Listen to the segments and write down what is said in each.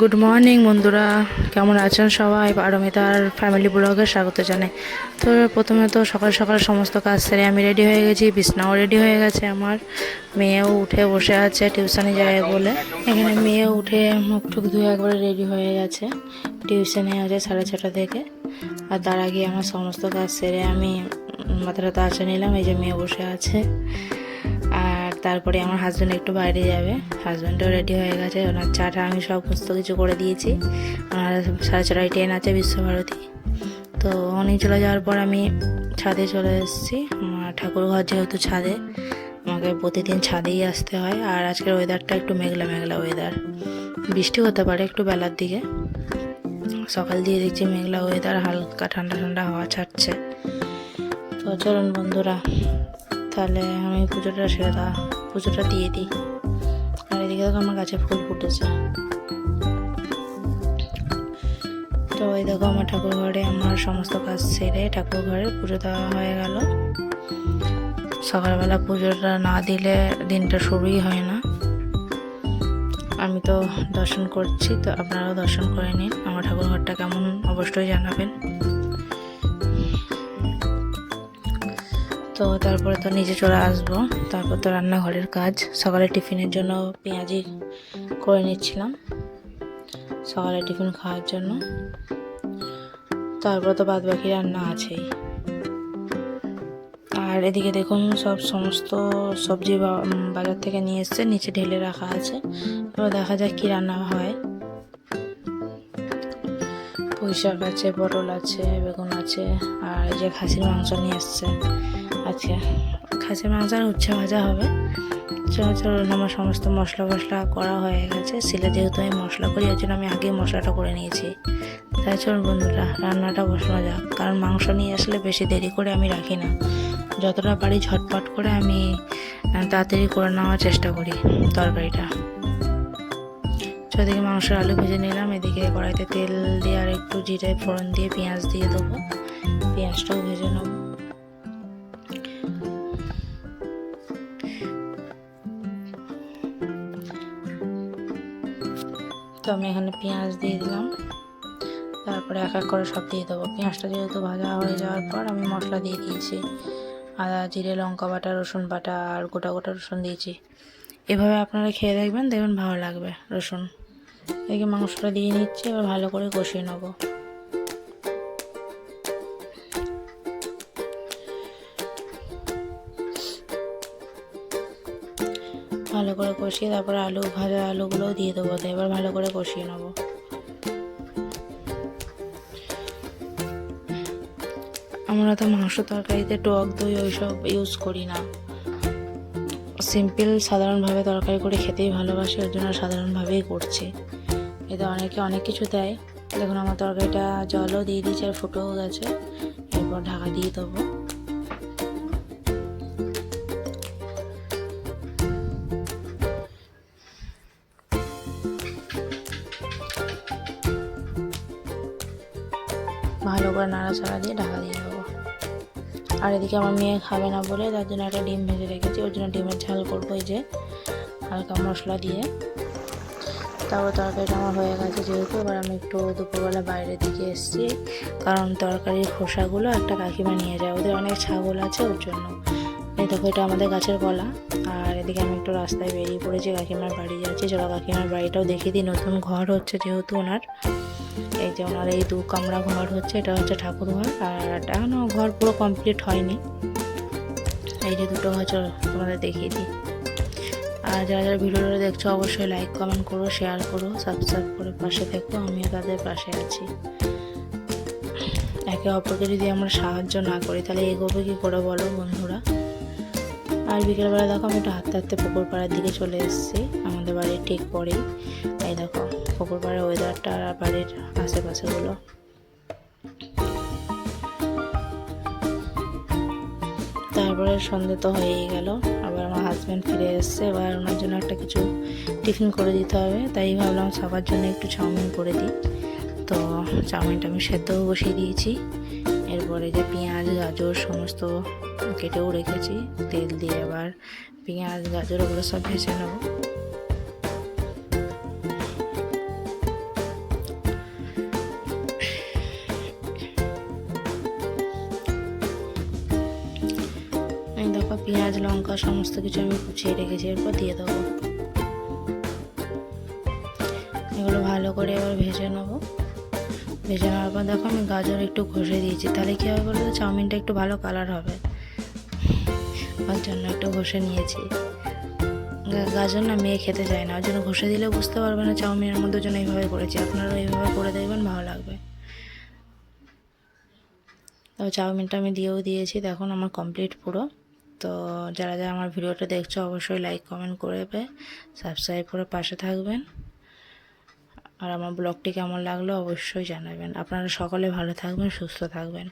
Good morning বন্ধুরা। কেমন আছেন সবাই? পারমিতার ফ্যামিলি ব্লগে স্বাগত জানাই। তো প্রথমে তো সকাল সকাল সমস্ত কাজ সেরে আমি রেডি হয়ে গেছি। বিছনাও রেডি হয়ে গেছে আমার। মেয়েও উঠে বসে আছে টিউশনে যায় বলে। এখানে মেয়ে উঠে মুখ টুক ধুয়ে একবারে রেডি হয়ে গেছে। টিউশনে আছে সাড়ে ছটা থেকে। আর তার আগে আমার সমস্ত কাজ সেরে আমি মাথাটা তাচে নিলাম। এই যে মেয়ে বসে আছে। আর তারপরে আমার হাজব্যান্ড একটু বাইরে যাবে। হাজব্যান্ডও রেডি হয়ে গেছে। ওনার চাটা আমি সমস্ত কিছু করে দিয়েছি। ওনার সাড়ে ছটায় ট্রেন আছে বিশ্বভারতী। তো উনি চলে যাওয়ার পর আমি ছাদে চলে এসেছি। আমার ঠাকুর ঘর যেহেতু ছাদে, আমাকে প্রতিদিন ছাদেই আসতে হয়। আর আজকের ওয়েদারটা একটু মেঘলা মেঘলা ওয়েদার বৃষ্টি হতে পারে একটু বেলার দিকে। সকাল দিয়ে দেখছি মেঘলা ওয়েদার হালকা ঠান্ডা ঠান্ডা হাওয়া ছাড়ছে। তো চলুন বন্ধুরা তাহলে আমি পুজোটা সেরে দা, পুজোটা দিয়ে দিই। আর এদিকে দেখো আমার গাছে ফুল ফুটেছে। তো এই দেখো আমার ঠাকুর ঘরে আমার সমস্ত কাজ সেরে ঠাকুর ঘরে পুজো দেওয়া হয়ে গেল। সকালবেলা পুজোটা না দিলে দিনটা শুরুই হয় না। আমি তো দর্শন করছি, তো আপনারাও দর্শন করে নিন। আমার ঠাকুর ঘরটা কেমন, অবশ্যই জানাবেন। তো তারপরে তো নিজে চলে আসব। তারপর তো রান্নাঘরের কাজ। সকালে টিফিনের জন্য পেঁয়াজি করে নিচ্ছিলাম। সকালে টিফিন খাওয়ার জন্য। তারপরে তো বাদ বাকি রান্না আছেই। আর এদিকে দেখুন, সব সমস্ত সবজি বাজার থেকে নিয়ে এসছে, নিচে ঢেলে রাখা আছে। এবার দেখা যাক কি রান্না হয়। পুঁই শাক আছে, পটল আছে, বেগুন আছে, আর এই যে খাসির মাংস নিয়ে এসছে। আচ্ছা খাসি মাংস আর উচ্ছে ভাজা হবে। চলো চলুন আমার সমস্ত মশলা ফসলা করা হয়ে গেছে। সিলে যেহেতু আমি মশলা করি, ওই জন্য আমি আগেই মশলাটা করে নিয়েছি। তাই চলুন বন্ধুরা, রান্নাটা বসানো যাক কারণ মাংস নিয়ে আসলে বেশি দেরি করে আমি রাখি না। যতটা পারি ঝটপট করে আমি তাড়াতাড়ি করে নেওয়ার চেষ্টা করি তরকারিটা। তো এদিকে মাংসের আলু ভেজে নিলাম। এদিকে কড়াইতে তেল দিয়ে আর একটু জিরে ফোড়ন দিয়ে পেঁয়াজ দিয়ে দেবো। পেঁয়াজটাও ভেজে নেব। তো আমি এখানে পেঁয়াজ দিয়ে দিলাম। তারপরে এক এক করে সব দিয়ে দেবো। পেঁয়াজটা যেহেতু ভাজা হয়ে যাওয়ার পর আমি মশলা দিয়ে দিয়েছি। আদা, জিরে, লঙ্কা বাটা, রসুন বাটা আর গোটা গোটা রসুন দিয়েছি। এভাবে আপনারা খেয়ে দেখবেন দেখবেন ভালো লাগবে রসুন। এদিকে মাংসটা দিয়ে নিচ্ছি, এবার ভালো করে কষিয়ে নেব। ভালো করে কষিয়ে তারপর আলু, ভাজা আলুগুলোও দিয়ে দেবো, তো এবার ভালো করে কষিয়ে নেব। আমরা তো মাংস তরকারিতে টক দই ওইসব ইউজ করি না। সিম্পল সাধারণভাবে তরকারি করে খেতেই ভালোবাসি, ওর জন্য সাধারণভাবেই করছি। এতে অনেকে অনেক কিছু দেয়। দেখুন, আমার তরকারিটা জলও দিয়ে দিয়েছে আর ফুটোও গেছে। এরপর ঢাকা দিয়ে দেবো। করে নাড়াচাড়া দিয়ে ঢাকা দিয়ে দেবো। আর এদিকে আমার মেয়ে খাবে না বলে তার জন্য একটা ডিম ভেজে রেখেছি, ওর জন্য ডিমের ঝাল করব এই যে হালকা মশলা দিয়ে। তারপর তরকারিটা আমার হয়ে গেছে যেহেতু, এবার আমি একটু দুপুরবেলা বাইরের দিকে এসেছি, কারণ তরকারির খোসাগুলো একটা কাকিমা নিয়ে যায়, ওদের অনেক ছাগল আছে ওর জন্য। এই দেখো এটা আমাদের গাছের কলা আর এদিকে আমি একটু রাস্তায় বেরিয়ে পড়েছি, কাকিমার বাড়ি যাচ্ছি। চলো কাকিমার বাড়িটাও দেখিয়ে দিই, নতুন ঘর হচ্ছে যেহেতু ওনার। এই যে ওনার এই দু কামরা ঘর হচ্ছে, এটা হচ্ছে ঠাকুর ঘর আর এখনও ঘর পুরো কমপ্লিট হয়নি। এই যে দুটো ঘর, চলো তোমাদের দেখিয়ে দিই। আর যারা যারা ভিডিওটা দেখছ, অবশ্যই লাইক কমেন্ট করো শেয়ার করো সাবস্ক্রাইব করে পাশে থেকো, আমিও তাদের পাশে আছি। একে অপরকে যদি আমরা সাহায্য না করি, তাহলে এগোবে কি করে বলো বন্ধুরা? আর বিকেলবেলা দেখো আমি একটু হাঁটতে হাঁটতে পুকুর পাড়ার দিকে চলে এসেছি। আমাদের বাড়ির ঠিক পরেই। তাই দেখো পুকুর পাড়ার ওয়েদারটা আর বাড়ির আশেপাশেগুলো। তারপরে সন্ধে তো হয়েই গেল। আবার আমার হাজব্যান্ড ফিরে এসছে। এবার ওনার জন্য একটা কিছু টিফিন করে দিতে হবে। তাই ভাবলাম সবার জন্য একটু চাউমিন করে দিই। তো চাউমিনটা আমি সেদ্ধও বসিয়ে দিয়েছি। তারপরে যে পেঁয়াজ, গাজর সমস্ত কেটেও রেখেছি, তেল দিয়ে এবার পেঁয়াজ, গাজর ওগুলো সব ভেজে নেব। দেখো পেঁয়াজ, লঙ্কা সমস্ত কিছু আমি কুচিয়ে রেখেছি, এরপর দিয়ে দেবো। ভেজে নেওয়ার পর দেখো আমি গাজর একটু ঘষে দিয়েছি। তাহলে কী হবে বলতো? চাউমিনটা একটু ভালো কালার হবে। ওর জন্য একটু ঘষে নিয়েছি। গাজর না মেয়ে খেতে চায় না। ওর জন্য ঘষে দিলে বুঝতে পারবে না চাউমিনের মধ্যে জন্য এইভাবে করেছি। আপনারাও এইভাবে করে দেখবেন, ভালো লাগবে। তো চাউমিনটা আমি দিয়েও দিয়েছি। দেখুন আমার কমপ্লিট পুরো। তো যারা যারা আমার ভিডিওটা দেখছ, অবশ্যই লাইক কমেন্ট করবে সাবস্ক্রাইব করে পাশে থাকবেন। আর আমার ব্লগটি কেমন লাগল অবশ্যই জানাবেন। আপনারা সকলে ভালো থাকবেন, সুস্থ থাকবেন।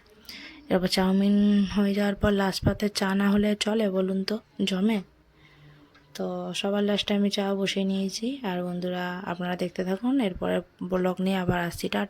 এরপর চাউমিন হয়ে যাওয়ার পর লাস্ট পাতে চা না হলে চলে বলুন তো, জমে? তো সবার লাস্টে আমি চা বসিয়ে নিয়েছি। আর বন্ধুরা, আপনারা দেখতে থাকুন। এরপরে ব্লগ নিয়ে আবার আসছি। টাটা।